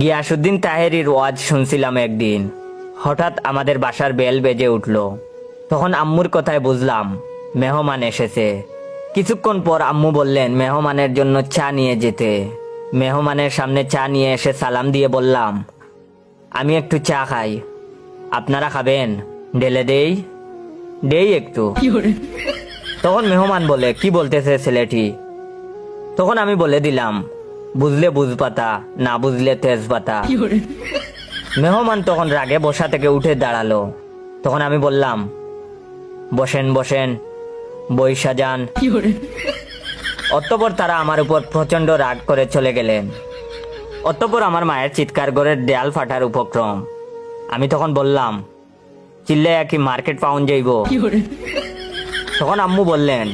গিয়াসুদ্দিন তাহেরির ওয়াজ শুনছিলাম একদিন। হঠাৎ আমাদের বাসার বেল বেজে উঠল। তখন আম্মুর কথায় বুঝলাম মেহমান এসেছে। কিছুক্ষণ পর আম্মু বললেন মেহমানের জন্য চা নিয়ে যেতে। মেহমানের সামনে চা নিয়ে এসে সালাম দিয়ে বললাম আমি একটু চা খাই। আপনারা খাবেন? ঢেলে দেই? দেই একটু। তখন মেহমান বলে কি বলতেছে ছেলেটি? তখন আমি বলে দিলাম বুঝলে বুঝপাতা না বুঝলে তেজপাতা। মেহমান তখন রাগে বসা থেকে উঠে দাঁড়াল। তখন আমি বললাম বসেন বসেন বই সাজান অতঃপর তারা আমার উপর প্রচণ্ড রাগ করে চলে গেলেন। অতঃপর আমার মায়ের চিৎকার করে দেয়াল ফাটার উপক্রম। আমি তখন বললাম চিল্লাইয়া কি মার্কেট পাউন যাইব। তখন আম্মু বললেন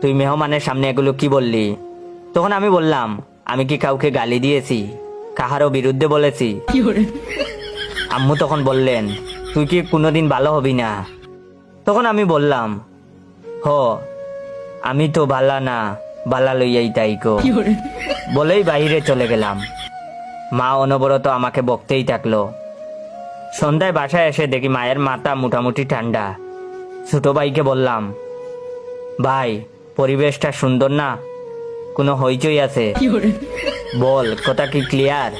তুই মেহমানের সামনে এগুলো কি বললি? তখন আমি বললাম আমি কি কাউকে গালি দিয়েছি? কাহারও বিরুদ্ধে বলেছি? আম্মু তখন বললেন তুই কি কোনোদিন ভালো হবি না? তখন আমি বললাম হ আমি তো ভালা না বালা লইয়াই তাইকো বলেই বাইরে চলে গেলাম। মা অনবরত আমাকে বকতেই থাকল। সন্ধ্যায় বাসায় এসে দেখি মায়ের মাথা মোটামুটি ঠান্ডা। ছোট ভাইকে বললাম ভাই পরিবেশটা সুন্দর না? কোনো হইচই আছে? বল কথা কি ক্লিয়ার